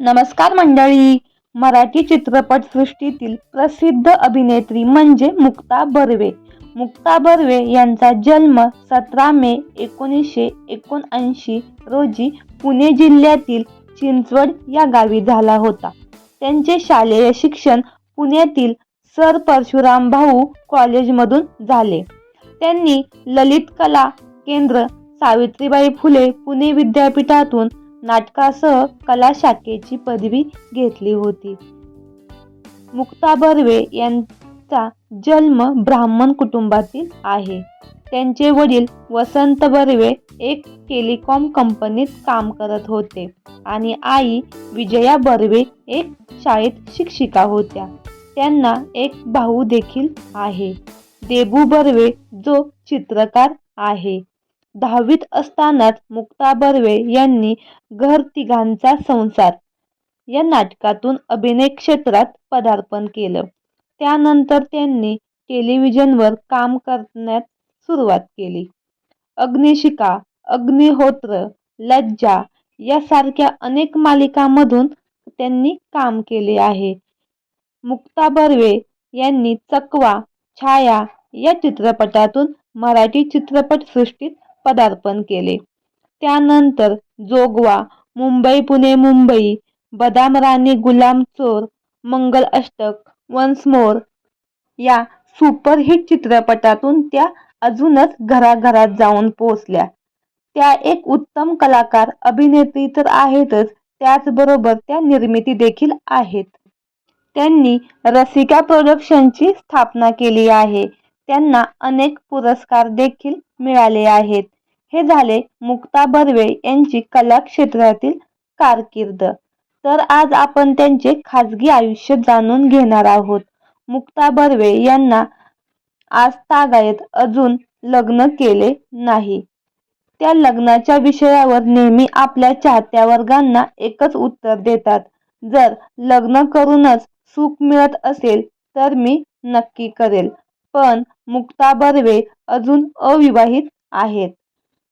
नमस्कार मंडळी. मराठी चित्रपटसृष्टीतील प्रसिद्ध अभिनेत्री म्हणजे मुक्ता बर्वे. मुक्ता बर्वे यांचा जन्म सतरा मे एकोणीसशे एकोणऐंशी रोजी पुणे जिल्ह्यातील चिंचवड या गावी झाला होता. त्यांचे शालेय शिक्षण पुण्यातील सर परशुराम भाऊ कॉलेजमधून झाले. त्यांनी ललित कला केंद्र सावित्रीबाई फुले पुणे विद्यापीठातून नाटकासह कला शाखेची पदवी घेतली होती. मुक्ता बर्वे यांचा जन्म ब्राह्मण कुटुंबातील आहे. त्यांचे वडील वसंत बर्वे एक टेलिकॉम कंपनीत काम करत होते आणि आई विजया बर्वे एक शाळेत शिक्षिका होत्या. त्यांना एक भाऊ देखील आहे. देबू बर्वे जो चित्रकार आहे. दहावीत असतानाच मुक्ता बर्वे यांनी घर तिघांचा संसार या नाटकातून अभिनय क्षेत्रात पदार्पण केलं. त्यानंतर त्यांनी टेलिव्हिजनवर काम करण्यात सुरुवात केली. अग्निशिका अग्निहोत्र लज्जा यासारख्या अनेक मालिकांमधून त्यांनी काम केले आहे. मुक्ता बर्वे यांनी चकवा छाया या चित्रपटातून मराठी चित्रपटसृष्टीत पदार्पण केले. त्यानंतर जोगवा मुंबई पुणे मुंबई बदाम राणी गुलाम चोर मंगल अष्टक वन्स मोर या सुपरहिट चित्रपटातून त्या अजूनच घराघरात जाऊन पोहोचल्या. त्या एक उत्तम कलाकार अभिनेत्री तर आहेतच त्याचबरोबर त्या निर्मिती देखील आहेत. त्यांनी रसिका प्रोडक्शनची स्थापना केली आहे. त्यांना अनेक पुरस्कार देखील मिळाले आहेत. हे झाले मुक्ता बर्वे यांची कला क्षेत्रातील कारकीर्द. तर आज आपण त्यांचे खाजगी आयुष्य जाणून घेणार आहोत. मुक्ता बर्वे यांना आज तागायत अजून लग्न केले नाही. त्या लग्नाच्या विषयावर नेहमी आपल्या चाहत्या वर्गांना एकच उत्तर देतात. जर लग्न करूनच सुख मिळत असेल तर मी नक्की करेल. पण मुक्ता बर्वे अजून अविवाहित आहेत.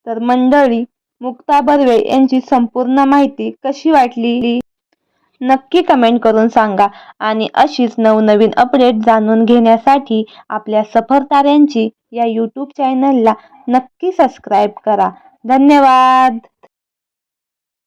तर मंडळी मुक्ता बर्वे यांची संपूर्ण माहिती कशी वाटली? नक्की कमेंट करून सांगा आणि अशीच नवनवीन अपडेट जाणून घेण्यासाठी आपल्या सफर ताऱ्यांची या यूट्यूब चॅनलला नक्की सबस्क्राईब करा. धन्यवाद!